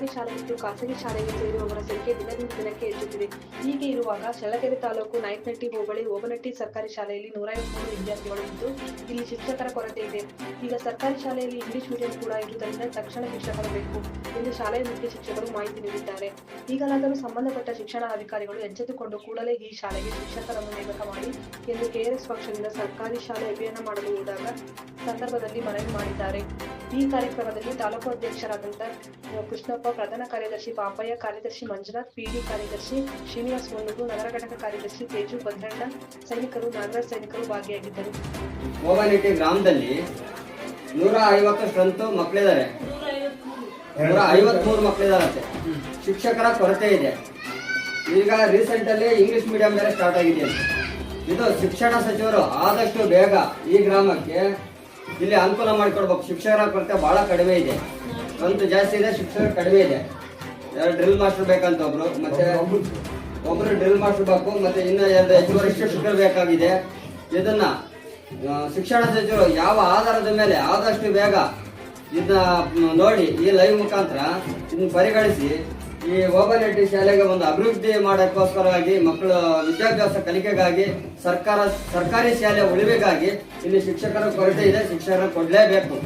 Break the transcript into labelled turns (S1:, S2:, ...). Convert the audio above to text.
S1: ಸರ್ಕಾರಿ ಶಾಲೆ ಬಿಟ್ಟು ಖಾಸಗಿ ಶಾಲೆಗೆ ಸೇರುವವರ ಸಂಖ್ಯೆ ದಿನದಿಂದ ದಿನಕ್ಕೆ ಹೆಚ್ಚುತ್ತಿದೆ. ಹೀಗೆ ಇರುವಾಗ ಚಳ್ಳಕೆರೆ ತಾಲೂಕು ನಾಯಕನಟ್ಟಿ ಹೋಬಳಿ ಓಬನಟ್ಟಿ ಸರ್ಕಾರಿ ಶಾಲೆಯಲ್ಲಿ ನೂರ ಐವತ್ಮೂರು ವಿದ್ಯಾರ್ಥಿಗಳು ಇದ್ದು, ಇಲ್ಲಿ ಶಿಕ್ಷಕರ ಕೊರತೆ ಇದೆ. ಈಗ ಸರ್ಕಾರಿ ಶಾಲೆಯಲ್ಲಿ ಇಂಗ್ಲಿಷ್ ಮೀಡಿಯಂ ಕೂಡ ಇರುವುದರಿಂದ ತಕ್ಷಣ ಶಿಕ್ಷಕರು ಬೇಕು ಎಂದು ಶಾಲೆಯ ಮುಖ್ಯ ಶಿಕ್ಷಕರು ಮಾಹಿತಿ ನೀಡಿದ್ದಾರೆ. ಈಗಲಾದರೂ ಸಂಬಂಧಪಟ್ಟ ಶಿಕ್ಷಣ ಅಧಿಕಾರಿಗಳು ಎಚ್ಚೆತ್ತುಕೊಂಡು ಕೂಡಲೇ ಈ ಶಾಲೆಗೆ ಶಿಕ್ಷಕರನ್ನು ನೇಮಕ ಮಾಡಿ ಎಂದು ಕೆಆರ್ಎಸ್ ಪಕ್ಷದಿಂದ ಸರ್ಕಾರಿ ಶಾಲೆ ಅಭಿಯಾನ ಮಾಡಲು ಹೋದಾಗ ಸಂದರ್ಭದಲ್ಲಿ ಮನವಿ ಮಾಡಿದ್ದಾರೆ. ಈ ಕಾರ್ಯಕ್ರಮದಲ್ಲಿ ತಾಲೂಕು ಅಧ್ಯಕ್ಷರಾದಂತಹ ಕೃಷ್ಣಪ್ಪ, ಪ್ರಧಾನ ಕಾರ್ಯದರ್ಶಿ ಪಾಪಯ್ಯ, ಕಾರ್ಯದರ್ಶಿ ಮಂಜುನಾಥ್ ಪಿಡಿ ಕಾರ್ಯದರ್ಶಿ ಶ್ರೀನಿವಾಸ್ ಮುನ್ನುಗು ನಗರ ಘಟಕ ಕಾರ್ಯದರ್ಶಿ ತೇಜು ಭದ್ರಣ್ಣ, ಸೈನಿಕರು, ನಾಗರಾಜ್ ಸೈನಿಕರು ಭಾಗಿಯಾಗಿದ್ದರು.
S2: ಓವನಿಟಿ ಗ್ರಾಮದಲ್ಲಿ ನೂರ ಐವತ್ತು ಸ್ಟ್ರೆಂತ್ ಮಕ್ಕಳಿದ್ದಾರೆ ನೂರ ಐವತ್ಮೂರು ಮಕ್ಕಳಿದಾರಂತೆ. ಶಿಕ್ಷಕರ ಕೊರತೆ ಇದೆ. ಈಗ ರೀಸೆಂಟ್ ಅಲ್ಲಿ ಇಂಗ್ಲಿಷ್ ಮೀಡಿಯಂ ಬೇರೆ ಸ್ಟಾರ್ಟ್ ಆಗಿದೆ ಇದು ಶಿಕ್ಷಣ ಸಚಿವರು ಆದಷ್ಟು ಬೇಗ ಈ ಗ್ರಾಮಕ್ಕೆ ಇಲ್ಲಿ ಅನುಕೂಲ ಮಾಡಿಕೊಡ್ಬೇಕು. ಶಿಕ್ಷಕರ ಕೊರತೆ ಬಹಳ ಕಡಿಮೆ ಇದೆ. ಸ್ವಂತ ಜಾಸ್ತಿ ಇದೆ, ಶಿಕ್ಷಕರು ಕಡಿಮೆ ಇದೆ. ಡ್ರಿಲ್ ಮಾಸ್ಟರ್ ಬೇಕಂತ ಒಬ್ರು, ಮತ್ತೆ ಒಬ್ರು ಡ್ರಿಲ್ ಮಾಸ್ಟರ್ ಬೇಕು, ಮತ್ತೆ ಇನ್ನು ಎರಡು ಹೆಚ್ಚುವರಿ ಶಿಕ್ಷಕರು ಬೇಕಾಗಿದೆ. ಇದನ್ನ ಶಿಕ್ಷಣ ಸಚಿವರು ಯಾವ ಆಧಾರದ ಮೇಲೆ ಆದಷ್ಟು ಬೇಗ ಇದನ್ನ ನೋಡಿ ಈ ಲೈವ್ ಮುಖಾಂತರ ಇದನ್ನ ಪರಿಗಣಿಸಿ ಈ ಓಬನಟ್ಟಿ ಶಾಲೆಗೆ ಒಂದು ಅಭಿವೃದ್ಧಿ ಮಾಡೋಕ್ಕೋಸ್ಕರವಾಗಿ ಮಕ್ಕಳ ವಿದ್ಯಾಭ್ಯಾಸ ಕಲಿಕೆಗಾಗಿ ಸರ್ಕಾರ ಸರ್ಕಾರಿ ಶಾಲೆ ಉಳಿಬೇಕಾಗಿ ಇಲ್ಲಿ ಶಿಕ್ಷಕರ ಕೊರತೆ ಇದೆ, ಶಿಕ್ಷಕರ ಕೊಡಲೇಬೇಕು.